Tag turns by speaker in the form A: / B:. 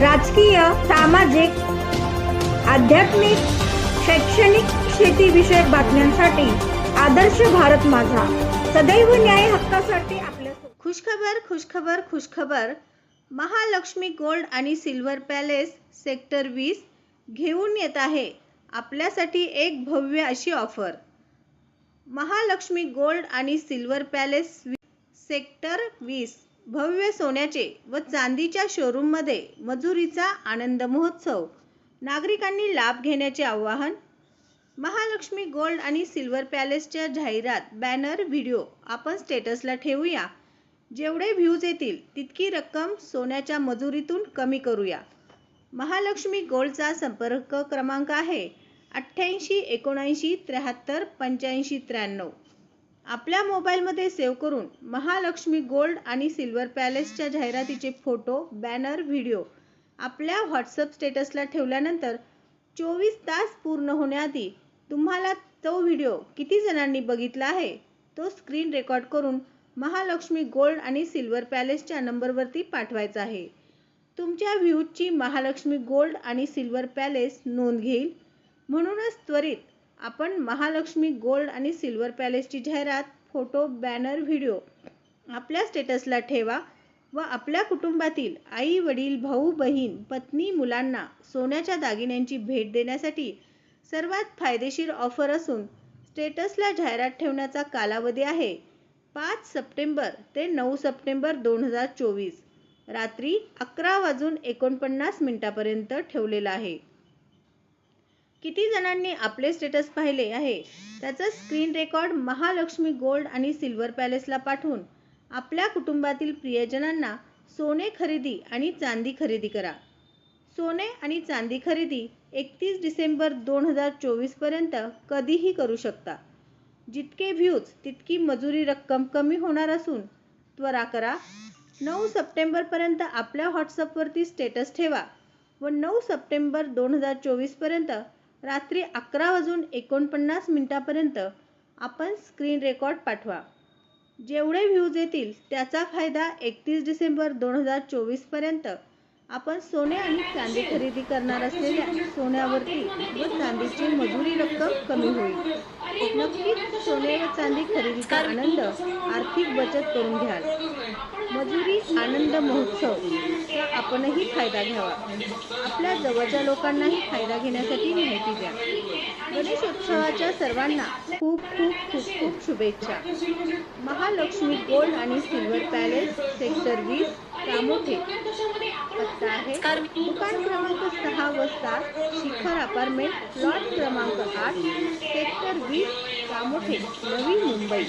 A: राजकीय सामाजिक आध्यात्मिक शैक्षणिक शेतीविषयक बातम्यांसाठी आदर्श भारत माझा. सदैव न्याय हक्कासाठी आपल्या
B: खुशखबर खुशखबर खुशखबर. महालक्ष्मी गोल्ड आणि सिल्वर पॅलेस सेक्टर वीस घेऊन येत आहे. आपल्यासाठी एक भव्य अशी ऑफर. महालक्ष्मी गोल्ड आणि सिल्वर पॅलेस सेक्टर वीस. भव्य सोन्याचे व चांदीच्या शोरूममध्ये मजुरीचा आनंद महोत्सव. नागरिकांनी लाभ घेण्याचे आवाहन महालक्ष्मी गोल्ड आणि सिल्वर पॅलेसच्या जाहिरात बॅनर व्हिडिओ आपण स्टेटसला ठेवूया. जेवढे व्ह्यूज येतील तितकी रक्कम सोन्याच्या मजुरीतून कमी करूया. महालक्ष्मी गोल्डचा संपर्क क्रमांक आहे अठ्ठ्याऐंशी एकोणऐंशी त्र्याहत्तर पंच्याऐंशी त्र्याण्णव. आपल्या मोबाईलमध्ये सेव्ह करून महालक्ष्मी गोल्ड आणि सिल्वर पॅलेसच्या जाहिरातीचे फोटो बॅनर व्हिडिओ आपल्या व्हॉट्सअप स्टेटसला ठेवल्यानंतर चोवीस तास पूर्ण होण्याआधी तुम्हाला तो व्हिडिओ किती जणांनी बघितला आहे तो स्क्रीन रेकॉर्ड करून महालक्ष्मी गोल्ड आणि सिल्वर पॅलेसच्या नंबरवरती पाठवायचा आहे. तुमच्या व्ह्यूजची महालक्ष्मी गोल्ड आणि सिल्वर पॅलेस नोंद घेईल म्हणूनच त्वरित आपण महालक्ष्मी गोल्ड आणि सिल्वर पॅलेसची जाहिरात फोटो बॅनर व्हिडिओ आपल्या स्टेटसला ठेवा व आपल्या कुटुंबातील आई वडील भाऊ बहीण पत्नी मुलांना सोन्याच्या दागिन्यांची भेट देण्यासाठी सर्वात फायदेशीर ऑफर असून स्टेटसला जाहिरात ठेवण्याचा कालावधी आहे पाच सप्टेंबर ते नऊ सप्टेंबर दोन हजार चोवीस. रात्री अकरा वाजून एकोणपन्नास मिनिटापर्यंत ठेवलेला आहे. किती जणांनी आपले स्टेटस पाहिले आहे? त्याचा स्क्रीन रेकॉर्ड महालक्ष्मी गोल्ड आणि सिल्वर पॅलेसला पाठवून आपल्या कुटुंबातील प्रियजनांना सोने खरेदी आणि चांदी खरेदी करा. सोने आणि चांदी खरेदी एकतीस डिसेंबर दोन हजार चोवीसपर्यंत कधीही करू शकता. जितके व्ह्यूज तितकी मजुरी रक्कम कमी होणार असून त्वरा करा. नऊ सप्टेंबरपर्यंत आपल्या व्हॉट्सअपवरती स्टेटस ठेवा व नऊ सप्टेंबर दोन हजार चोवीसपर्यंत रात्री अकरा वाजून एकोणपन्नास मिनिटापर्यंत आपण स्क्रीन रेकॉर्ड पाठवा. जेवढे व्ह्यूज येतील त्याचा फायदा एकतीस डिसेंबर दोन हजार चोवीसपर्यंत आपण सोने आणि चांदी खरेदी करणार असलेल्या सोन्यावरती व चांदीची मजुरी रक्कम कमी होईल. नक्कीच सोने व चांदी खरेदीचा आनंद आर्थिक बचत करून घ्याल. मजुरी आनंद महोत्सव आपणही फायदा घ्यावा. आपल्या जवळच्या लोकांनाही फायदा घेण्यासाठी माहिती द्या. गणेशोत्सवाच्या सर्वांना खूप खूप खूप खूप शुभेच्छा. महालक्ष्मी गोल्ड आणि सिल्वर पॅलेस सेक्टर वीस कामोठे पत्ता आहे. दुकान क्रमांक सहा व सात शिखर अपार्टमेंट प्लॉट क्रमांक आठ सेक्टर वीस कामोठे नवी मुंबई.